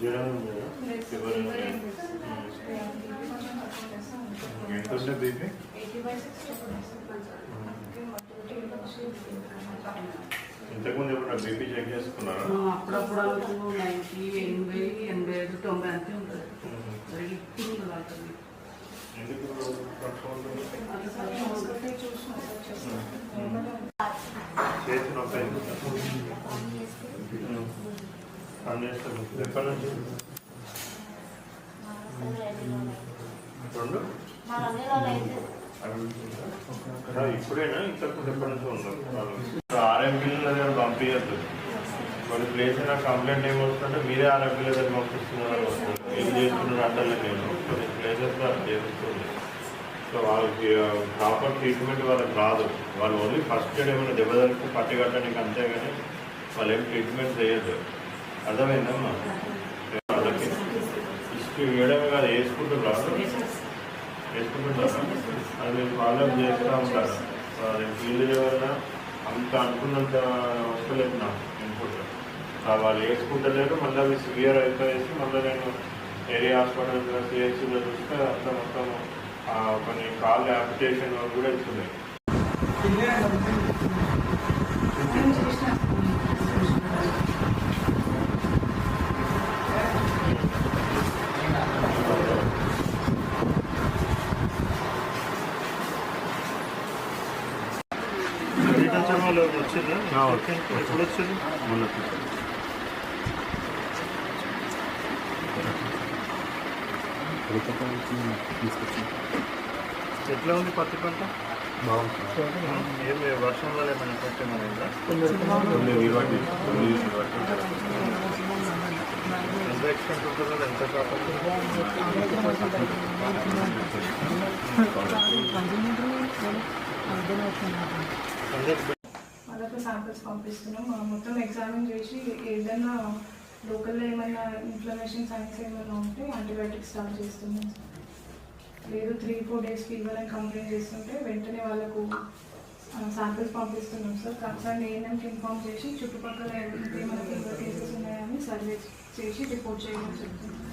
జ్వరం ఫీవర్. ఎంత ఉండే బీపీ వచ్చి ఇంతకుముందు ఎప్పుడు బీపీ చెక్ చేసుకున్నారా? అప్పుడప్పుడు అనుకో నైన్టీ ఎనభై ఎనభై ఐదు తొంభై అంతే ఉంటుంది. ఉమ్. మరి చేస్తాను ఎప్పటి నుంచి రెండు ఇప్పుడేనా ఇంతకు ఎప్పటి నుంచి ఉండదు ఆర్ఎంపీల దగ్గర పంపించద్దు కొన్ని ప్లేస్ అయినా కంప్లైంట్ ఏమొస్తుందంటే మీరే ఆర్ఎంపీల దగ్గర పంపిస్తున్నారు. ఏం చేస్తున్నారు అంటే నేను. కొన్ని ప్లేసెస్లో అది చేస్తుంది సో వాళ్ళకి ప్రాపర్ ట్రీట్మెంట్ వాళ్ళకి రాదు. వాళ్ళు ఓన్లీ ఫస్ట్ ఎయిడ్ ఏమైనా దెబ్బ తగిలితే పట్టి కట్టడానికి అంతే కానీ వాళ్ళు ఏం ట్రీట్మెంట్ చేయొద్దు. అర్థమైందమ్మా వాళ్ళకి వేయడం కాదు వేసుకుంటున్నారు? వేసుకుంటున్నారా? అది మేము ఫాలో చేస్తూ ఉంటారు. అది ఫీల్డ్ ఎవరైనా అంత అనుకున్నంత వస్తలేదు నాకు ఇన్పుట్ వాళ్ళు వేసుకుంటలేరు మళ్ళీ అవి సివియర్ అయిపోయేసి మళ్ళీ నేను ఏరియా హాస్పిటల్ సిహెచ్సిలో చూస్తే అంత మొత్తం కొన్ని కాళ్ళు యాప్లికేషన్ కూడా ఇస్తున్నాయి వాళ్ళు వచ్చిందా ఎప్పుడు వచ్చింది ఎట్లా ఉంది పత్తి పంట? ఏం వర్షం వల్ల ఏమైనా ఎఫెక్ట్ ఏమైనా ఎంత ఎక్స్పెంట్ ఉంటుందో ఎంత కావాలి వాళ్ళకు శాంపిల్స్ పంపిస్తున్నాం. మొత్తం ఎగ్జామిన్ చేసి ఏదైనా లోకల్లో ఏమైనా ఇన్ఫ్లమేషన్ సైన్స్ ఏమైనా ఉంటే యాంటీబయాటిక్స్ స్టార్ట్ చేస్తున్నాం. లేదు త్రీ ఫోర్ డేస్ ఫీవర్ అని కంప్లైంట్ చేస్తుంటే వెంటనే వాళ్ళకు శాంపిల్స్ పంపిస్తున్నాం సార్. కన్సర్న్ ఏఎన్ఎంకి ఇన్ఫార్మ్ చేసి చుట్టుపక్కల ఏమైనా ఫీవర్ కేసెస్ ఉన్నాయని సర్వే చేసి రిపోర్ట్ చేయమని చెప్తున్నాం.